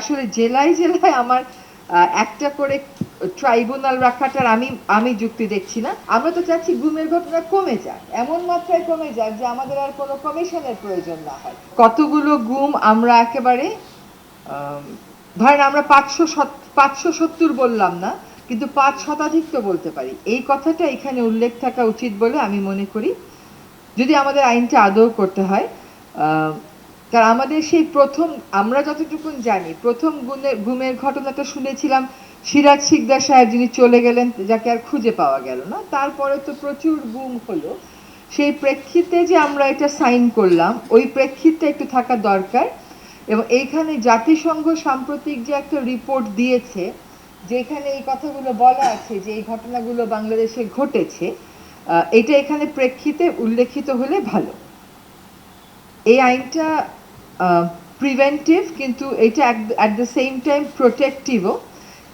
আসলে জেলায় জেলায় আমার একটা করে ট্রাইব্যুনাল রাখাটার আমি আমি যুক্তি দেখছি না। আমরা তো চাচ্ছি গুমের ঘটনা কমে যাক, এমন মাত্রায় কমে যাক যে আমাদের আর কোনো কমিশনের প্রয়োজন না হয়। কতগুলো গুম আমরা একেবারে ধরেন আমরা পাঁচশো পাঁচশো সত্তর বললাম না, কিন্তু পাঁচ শতাধিক তো বলতে পারি। এই কথাটা এখানে উল্লেখ থাকা উচিত বলে আমি মনে করি। যদি আমাদের আইনটা আদৌ করতে হয় কারণ আমাদের সেই প্রথম, আমরা যতটুকু জানি, প্রথম গুণের গুমের ঘটনাটা শুনেছিলাম সিরাজ শিকদার সাহেব যিনি চলে গেলেন, যাকে আর খুঁজে পাওয়া গেল না। তারপরে তো প্রচুর গুম হলো। সেই প্রেক্ষিতে যে আমরা এটা সাইন করলাম, ওই প্রেক্ষিতটা একটু থাকা দরকার। এবং এইখানে জাতিসংঘ সাম্প্রতিক যে একটা রিপোর্ট দিয়েছে, যেখানে এই কথাগুলো বলা আছে যে এই ঘটনাগুলো বাংলাদেশে ঘটেছে এটা এখানে প্রেক্ষিতে উল্লেখিত হলে ভালো। এই আইনটা প্রিভেন্টিভ কিন্তু এটা অ্যাট দ্য সেম টাইম প্রোটেক্টিভও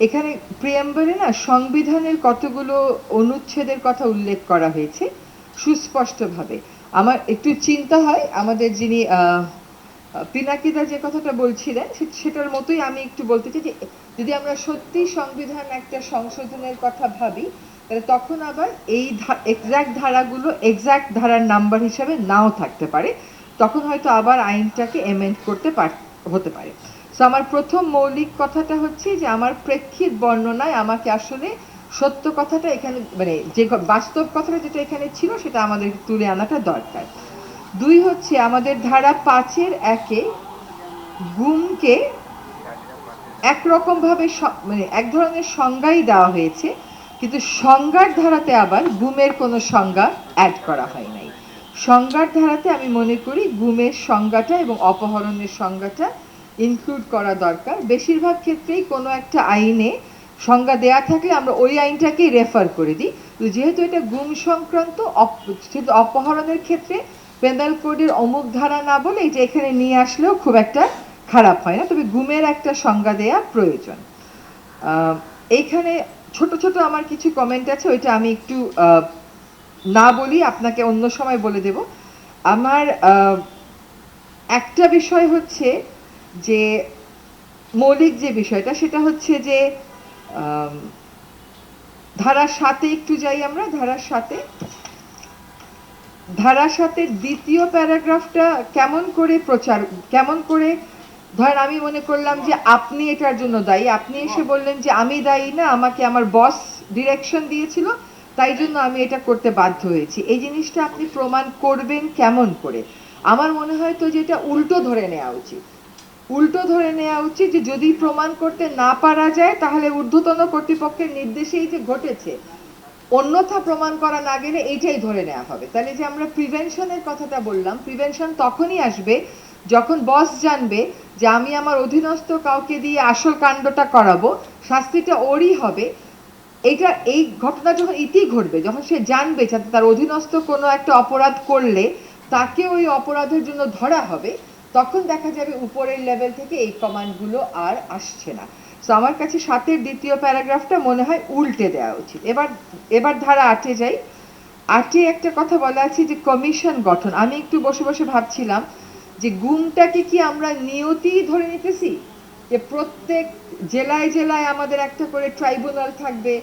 এখানে প্রিয়াম্বলে না সংবিধানের কতগুলো অনুচ্ছেদের কথা উল্লেখ করা হয়েছে, সুস্পষ্টভাবে। আমার একটু চিন্তা হয়, আমাদের যিনি পিনাকিদা যে কথাটা বলছিলেন সেটার মতোই আমি একটু বলতে চাই যে, যদি আমরা সত্যি সংবিধান একটা সংশোধনের কথা ভাবি, তাহলে তখন আবার এই এক্সাক্ট ধারাগুলো এক্সাক্ট ধারার নাম্বার হিসাবে নাও থাকতে পারে। তখন হয়তো আবার আইনটাকে এমেন্ড করতে পার, হতে পারে। সো আমার প্রথম মৌলিক কথাটা হচ্ছে যে, আমার প্রেক্ষিত বর্ণনায় আমাকে আসলে সত্য কথাটা এখানে মানে যে বাস্তব কথাটা যেটা এখানে ছিল, সেটা আমাদের তুলে আনাটা দরকার। দুই হচ্ছে, আমাদের ধারা পাঁচের একে গুমকে একরকমভাবে মানে এক ধরনের সংজ্ঞাই দেওয়া হয়েছে, কিন্তু সংজ্ঞার ধারাতে আবার গুমের কোনো সংজ্ঞা অ্যাড করা হয় নাই। সংজ্ঞার ধারাতে আমি মনে করি গুমের সংজ্ঞাটা এবং অপহরণের সংজ্ঞাটা ইনক্লুড করা দরকার। বেশিরভাগ ক্ষেত্রেই কোনো একটা আইনে সংজ্ঞা দেয়া থাকলে আমরা ওই আইনটাকেই রেফার করে দিই। তো যেহেতু এটা গুম সংক্রান্ত অপহরণের ক্ষেত্রে পেনাল কোডের অমুক ধারা না বলে এটা এখানে নিয়ে আসলেও খুব একটা খারাপ হয় না। তবে গুমের একটা সংজ্ঞা দেয়া প্রয়োজন। এইখানে ছোট ছোট আমার কিছু কমেন্ট আছে, ওইটা আমি একটু না বলি আপনাকে অন্য সময় বলে দেব। আমার একটা বিষয় হচ্ছে যে, মৌলিক যে বিষয়টা, সেটা হচ্ছে যে ধারা সাথে একটু যাই আমরা ধারার সাথে ধারা সাথে দ্বিতীয় প্যারাগ্রাফটা কেমন করে প্রচার, কেমন করে, ধর আমি মনে করলাম যে আপনি এটার জন্য দায়ী। আপনি এসে বললেন যে আমি দায়ী না, আমাকে আমার বস ডিরেকশন দিয়েছিল। তাই জন্য আমি এটা করতে বাধ্য হয়েছি। এই জিনিসটা আপনি প্রমাণ করবেন কেমন করে? আমার মনে হয় তো যে এটা উল্টো ধরে নেওয়া উচিত। উল্টো ধরে নেওয়া উচিত যে যদি প্রমাণ করতে না পারা যায়, তাহলে ঊর্ধ্বতন কর্তৃপক্ষের নির্দেশেই যে ঘটেছে, অন্যথা প্রমাণ করা না গেলে এইটাই ধরে নেওয়া হবে। তাহলে যে আমরা প্রিভেনশনের কথাটা বললাম, প্রিভেনশন তখনই আসবে যখন বস জানবে যে আমি আমার অধীনস্থ কাউকে দিয়ে আসল কাণ্ডটা করাবো, শাস্তিটা ওরই হবে। এইটা, এই ঘটনা যখন ইতি ঘটবে, যখন সে জানবে যাতে তার অধীনস্থ কোনো একটা অপরাধ করলে তাকে ওই অপরাধের জন্য ধরা হবে, তখন দেখা যাবে উপরের লেভেল থেকে এই কমান্ডগুলো আর আসছে না। তো আমার কাছে সাতের দ্বিতীয় প্যারাগ্রাফটা মনে হয় উল্টে দেওয়া উচিত। এবার এবার ধারা আটে যাই। আটে একটা কথা বলা আছে যে কমিশন গঠন। আমি একটু বসে বসে ভাবছিলাম যে গুমটাকে কি আমরা নিয়তি ধরে নিতেছি? যে প্রত্যেক জেলায় জেলায় আমাদের একটা করে ট্রাইব্যুনাল থাকবে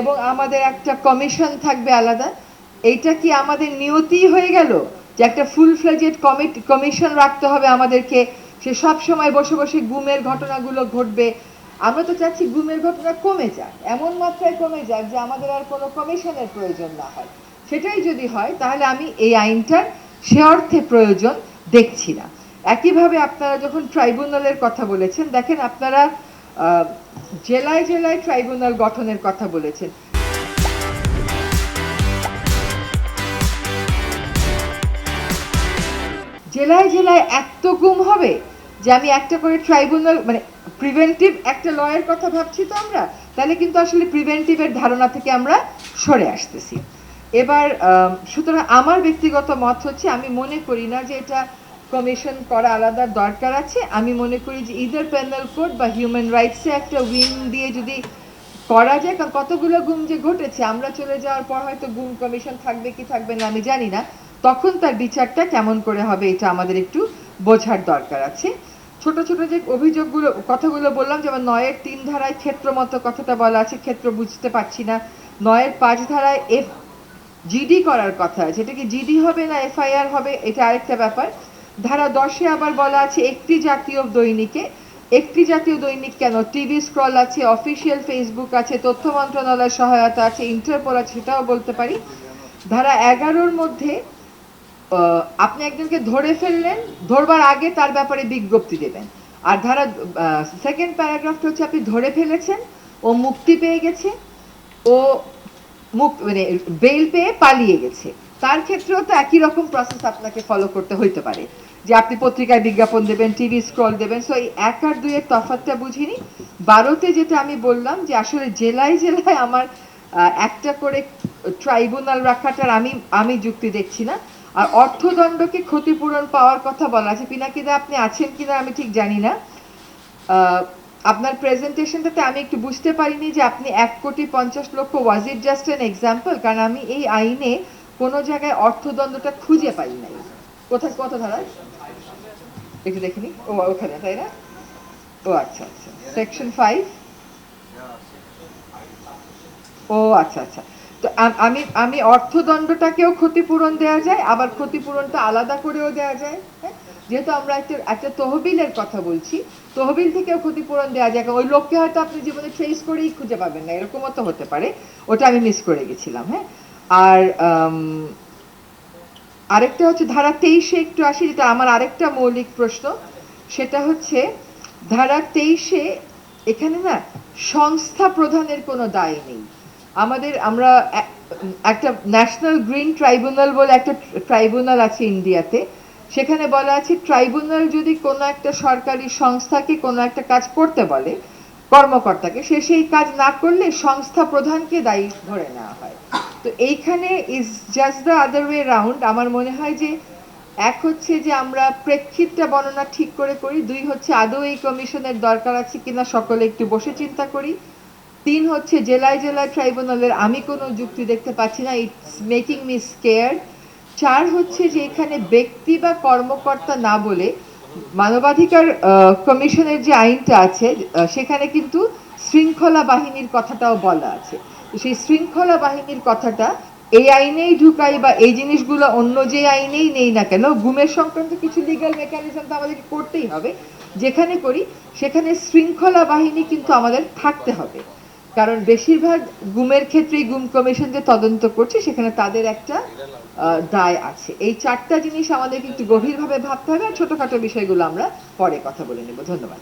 এবং আমাদের একটা কমিশন থাকবে আলাদা, এইটা কি আমাদের নিয়তি হয়ে গেল যে একটা ফুল ফ্লেজেড কমিটি কমিশন রাখতে হবে আমাদেরকে? সে সব সময় বসে বসে গুমের ঘটনাগুলো ঘটবে। আমরা তো চাচ্ছি গুমের ঘটনা কমে যাক, এমন মাত্রায় কমে যাক যে আমাদের আর কোনো কমিশনের প্রয়োজন না হয়। সেটাই যদি হয়, তাহলে আমি এই আইনটার সে অর্থে প্রয়োজন দেখছি না। একইভাবে আপনারা যখন ট্রাইব্যুনালের কথা বলেছেন, দেখেন আপনারা জেলায় জেলায় ট্রাইব্যুনাল গঠনের কথা বলেছেন। জেলায় জেলায় এত গুম হবে যে আমি একটা করে ট্রাইব্যুনাল মানে প্রিভেন্টিভ একটা লয়ের কথা ভাবছি তো আমরা, তাহলে কিন্তু আসলে প্রিভেন্টিভের ধারণা থেকে আমরা সরে আসতেছি। এবার সুতরাং আমার ব্যক্তিগত মত হচ্ছে, আমি মনে করি না যে এটা কমিশন করা আলাদা দরকার আছে। আমি মনে করি যে ইদার প্যানেল কোড বা হিউম্যান রাইটসে একটা উইং দিয়ে যদি করা যায়, কারণ কতগুলো গুম যে ঘটেছে, আমরা চলে যাওয়ার পর হয়তো গুম কমিশন থাকবে কি থাকবে না, আমি জানি না। তখন তার বিচারটা কেমন করে হবে, এটা আমাদের একটু বোঝার দরকার আছে। ছোট ছোট যে অভিযোগগুলো, কথাগুলো বললাম, যেমন নয়ের তিন ধারায় ক্ষেত্র মতো কথাটা বলা আছে, ক্ষেত্র বুঝতে পারছি না। নয়ের পাঁচ ধারায় এফ জিডি করার কথা আছে এটা কি জিডি হবে না এফআইআর হবে, এটা আরেকটা ব্যাপার। ধারা দশে আবার বলা আছে, একটি জাতীয় দৈনিকে, একটি জাতীয় দৈনিক কেন? টিভি স্ক্রল আছে, অফিসিয়াল ফেসবুক আছে, তথ্য মন্ত্রণালয়ের সহায়তা আছে, ইন্টারপোল আছে, সেটাও বলতে পারি। ধারা এগারোর মধ্যে আপনি একজনকে ধরে ফেললেন, ধরবার আগে তার ব্যাপারে বিজ্ঞপ্তি দেবেন। আর ধারা সেকেন্ড প্যারাগ্রাফটা হচ্ছে আপনি ধরে ফেলেছেন, ও মুক্তি পেয়ে গেছে, ও মুক মানে বেল পেয়ে পালিয়ে গেছে। তার ক্ষেত্রেও তো একই রকম প্রসেস আপনাকে ফলো করতে হইতে পারে। যে আপনি পত্রিকায় বিজ্ঞাপন দেবেন টিভি স্ক্রল দেবেন সো এই এক আর দুইয়ের তফাৎটা বুঝিনি। বারোতে যেটা আমি বললাম যে আসলে জেলায় জেলায় আমার একটা করে ট্রাইব্যুনাল রাখাটার আমি আমি যুক্তি দেখছি না। আর অর্থদণ্ডকে ক্ষতিপূরণ পাওয়ার কথা বলা আছে। পিনাকিদা, আপনি আছেন কিনা আমি ঠিক জানি না। আপনার প্রেজেন্টেশনটাতে আমি একটু বুঝতে পারিনি যে আপনি এক কোটি পঞ্চাশ লক্ষ was it just an example কারণ আমি এই আইনে কোনো জায়গায় অর্থদণ্ডটা খুঁজে পাই নাই। কোথায় কত ধারায় একটু দেখিনি ও, ওখানে, তাই না? ও আচ্ছা আচ্ছা। সেকশন ফাইভ ও আচ্ছা আচ্ছা। তো আমি আমি অর্থদণ্ডটাকেও ক্ষতিপূরণ দেওয়া যায়, আবার ক্ষতিপূরণটা আলাদা করেও দেওয়া যায় হ্যাঁ? যেহেতু আমরা একটা একটা তহবিলের কথা বলছি, তহবিল থেকেও ক্ষতিপূরণ দেওয়া যায়। ওই লোককে হয়তো আপনি জীবনে ট্রেস করেই খুঁজে পাবেন না, এরকমও তো হতে পারে। ওটা আমি মিস করে গেছিলাম হ্যাঁ? আর আরেকটা হচ্ছে ধারা তেইশে একটু আসি, যেটা আমার আরেকটা মৌলিক প্রশ্ন। সেটা হচ্ছে, ধারা তেইশে এখানে না সংস্থা প্রধানের কোনো দায় নেই। আমাদের, আমরা একটা ন্যাশনাল গ্রিন ট্রাইব্যুনাল বলে একটা ট্রাইব্যুনাল আছে ইন্ডিয়াতে। সেখানে বলা আছে, ট্রাইব্যুনাল যদি কোনো একটা সরকারি সংস্থাকে কোনো একটা কাজ করতে বলে, কর্মকর্তাকে, সে সেই কাজ না করলে সংস্থা প্রধানকে দায়ী ধরে নেওয়া হয়। তো এইখানে is just the other way round আমার মনে হয় যে এক হচ্ছে যে আমরা প্রেক্ষিতটা বর্ণনা ঠিক করে করি, দুই হচ্ছে আদৌ এই কমিশনের দরকার আছে কিনা সকলে একটু বসে চিন্তা করি। তিন হচ্ছে জেলায় জেলায় ট্রাইব্যুনালের আমি কোনো যুক্তি দেখতে পাচ্ছি না ইটস মেকিং মি স্কেয়ার চার হচ্ছে যে এখানে ব্যক্তি বা কর্মকর্তা না বলে মানবাধিকার কমিশনের যে আইনটা আছে সেখানে কিন্তু শৃঙ্খলা বাহিনীর কথাটাও বলা আছে। সেই শৃঙ্খলা বাহিনীর কথাটা এই আইনেই ঢুকাই বা এই জিনিসগুলো অন্য যে আইনেই নেই না কেন, গুমের সংক্রান্ত কিছু লিগ্যাল মেকানিজম তো আমাদেরকে করতেই হবে। যেখানে করি, সেখানে শৃঙ্খলা বাহিনী কিন্তু আমাদের থাকতে হবে। কারণ বেশিরভাগ গুমের ক্ষেত্রেই গুম কমিশন যে তদন্ত করছে, সেখানে তাদের একটা দায় আছে। এই চারটা জিনিস আমাদেরকে একটু গভীরভাবে ভাবতে হবে আর ছোটখাটো বিষয়গুলো আমরা পরে কথা বলে নেব। ধন্যবাদ।